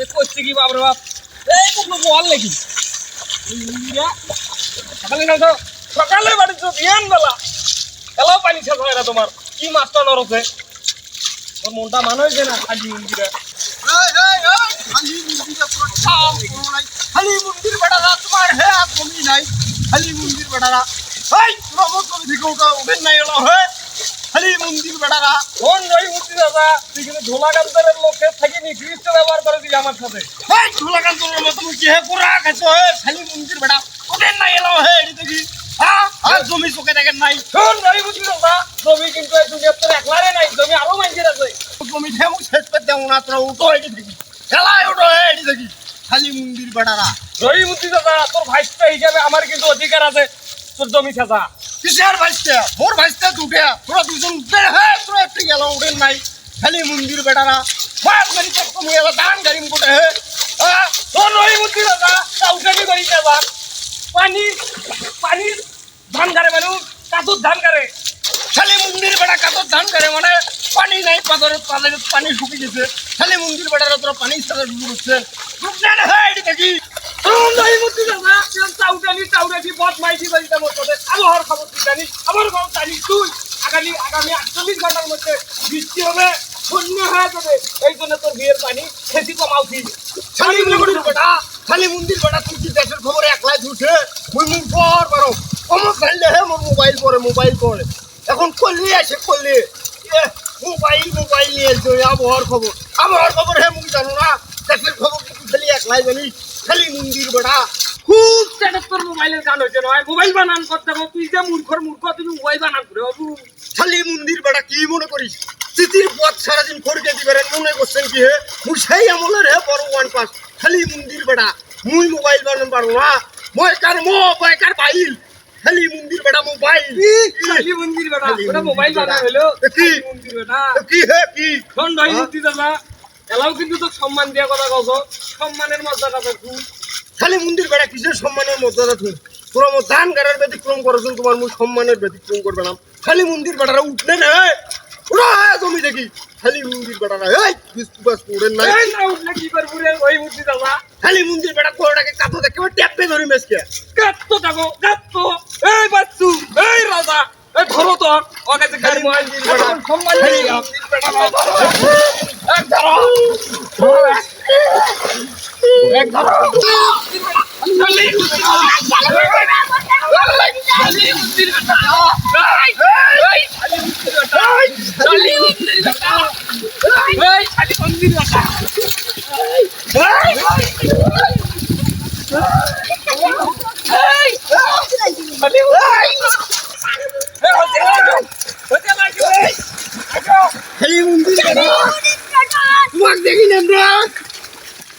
এ করছে কি বাপ রে বাপ? এই কোনো বল নাকি? সকালে তো সকালে বাড়ি তো বিয়ান বেলা। এলাও পানি শেষ হয় না তোমার। কি মাছটা নরছে তোর মনটা মান হয়েছে না খালি মন্দিরে খালি নাই। খালি মন্দির বেড়ারা তোমার হে আর কমি নাই। খালি মন্দির বেড়ারা এই তোরা মত কবি থেকে ওটা ওঠেন নাই এলো হে। খালি মন্দির বেড়ারা কোন জয় মূর্তি দাদা? তুই কিন্তু ধোলাকান্তরের লোকের থেকে নিকৃষ্ট ব্যবহার করে দিলি আমার সাথে। এই ধুলাকান তোর মত তুমি কি হে পুরা খাইছো? হে খালি মন্দির বেড়া ওঠেন নাই এলো হে এটি দেখি। হ্যাঁ আর জমি চোখে দেখেন নাই। কোন জয় মূর্তি দাদা? জমি কিন্তু এই দুনিয়ার তোর একলারে নাই জমি আরও মাইকের আছে জমি ঠেমু শেষ করে দেবো না তোরা উঠো এটি দেখি। খেলায় উঠো হে এটি দেখি। খালি মন্দির বেড়ারা। জয় মূর্তি দাদা তোর ভাইস্তা হিসাবে আমার কিন্তু অধিকার আছে। তোর জমি চাচা কিসের ভাইস্তে মোর ভাইস্তে দুটে, তোরা দুজন উঠে হে, তোরা একটু গেল, উঠেন নাই। খালি মন্দির বেটারা ফাঁস গাড়ি চেক কমে গেল দান গাড়ি মুকুটে হে। তোর মূর্তি দাদা চাউকানি করি যাবা পানি পানি ধান গারে মানুষ, কাতুর ধান গারে খালি মন্দির বেটা কাতর ধান করে মানে পানি নাই, পাথরের পাথরে পানি শুকিয়ে গেছে। খালি মন্দির বেটারা তোরা পানি সাথে ডুবে উঠছে ঢুকছে না হে এটি দেখি কথা আবহাওয়ার খবর তুই জানিস আমার খবর জানিস তুই। আগামী আগামী আটচল্লিশ ঘণ্টার মধ্যে বৃষ্টি হবে শূন্য হয়ে যাবে। এই জন্য তোর বিয়ের পানি খেতে কমাউছি খালি মন্দির বেটা খালি মন্দির বেটা তুই কি দেশের খবরে একলাই ঝুঠে মুই মুখ পর পারো। অমুক জানলে হে মোর মোবাইল পরে মোবাইল পরে। এখন করলি আসে করলি মোবাইল মোবাইল নিয়ে আবহাওয়ার খবর। আবহাওয়ার খবর হে মুখ জানো না দেশের খবর খালি একলাই জানি খালি মন্দির বেটা খুব চ্যাটার তোর মোবাইলের গান হয়েছে নয় মোবাইল বানান করতে হবে তুই যে মূর্খর মূর্খ তুমি মোবাইল বানান করে বাবু। খালি মন্দির বেটা কি মনে করিস? স্মৃতির পথ সারাদিন খড়কে দিবেন মনে করছেন কি হে? মুই সেই আমলের হে বড় ওয়ান পাস খালি মন্দির বেটা মুই মোবাইল বানান পারো না। মই কার মো মই বাইল খালি মন্দির বেটা মোবাইল খালি মন্দির বেটা মোবাইল মন্দির বানা বেটা। হলো? কি? মন্দির বেটা কি হে কি? শোন ভাই হ্যাঁ? দাদা। এলাও কিন্তু তোর সম্মান দেওয়া কথা কছ সম্মানের মর্যাদা দেখু খালি মন্দির বেটা কিসের সম্মানের মর্যাদা তুমি? তোরা মো দান গাড়ার ব্যতিক্রম করেছেন তোমার মুখ সম্মানের ব্যতিক্রম করবে না। খালি মন্দির বেটারা উঠলে না উড়া জমি দেখি। খালি মন্দির বেটারা এই বিস্তু বাস উড়েন নাই এই না উঠলে কি করব রে ওই মূর্তি দাদা? খালি মন্দির বেটা কোড়াকে কাতো দেখে ট্যাপে ধরি মেসকে গাত্তো থাকো গাত্তো এই বাচ্চু এই রাজা এই ধরো তো। ও কাছে গাড়ি মোবাইল দিয়ে বেটা সম্মান খালি দিয়ে। এক ধরো এক ধরো খালি খালি মন্দির বেটা এই এই খালি মন্দির বেটা খালি মন্দির বেটা এই খালি মন্দির বেটা এই খালি এই হতে হতে লাগবে এই খালি মন্দির বেটা তোমাক দেখি না আমরা খালি এই, মন্দির খালি বেটা মন্দির তোমাক বেটা। দেখি না খালি মন্দির বেটা এই, খালি মন্দির বেটা দেখি না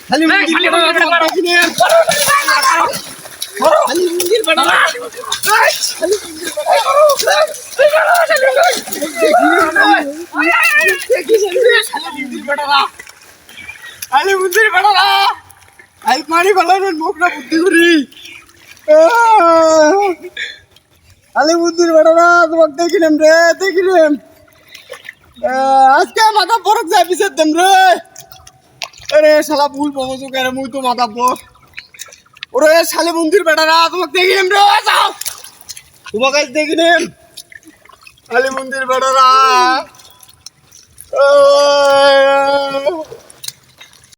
খালি মন্দির বেটা খালি মন্দির বেটা আই মারি ফেলানোর মুখটা বুদ্ধি করি। খালি মন্দির বেটা তোমাক দেখিলাম রে দেখিলাম। আজকে মাথা পরক যায়, পিছের দেম রে। আরে শালা ভুল পমছো কেন মুই তো মাথা পর ওরে, শালে মন্দির বেটারা, তোমাকে দেখিলাম রে যাও। তোমার কাছে দেখি নেম শালি মন্দির বেটারা।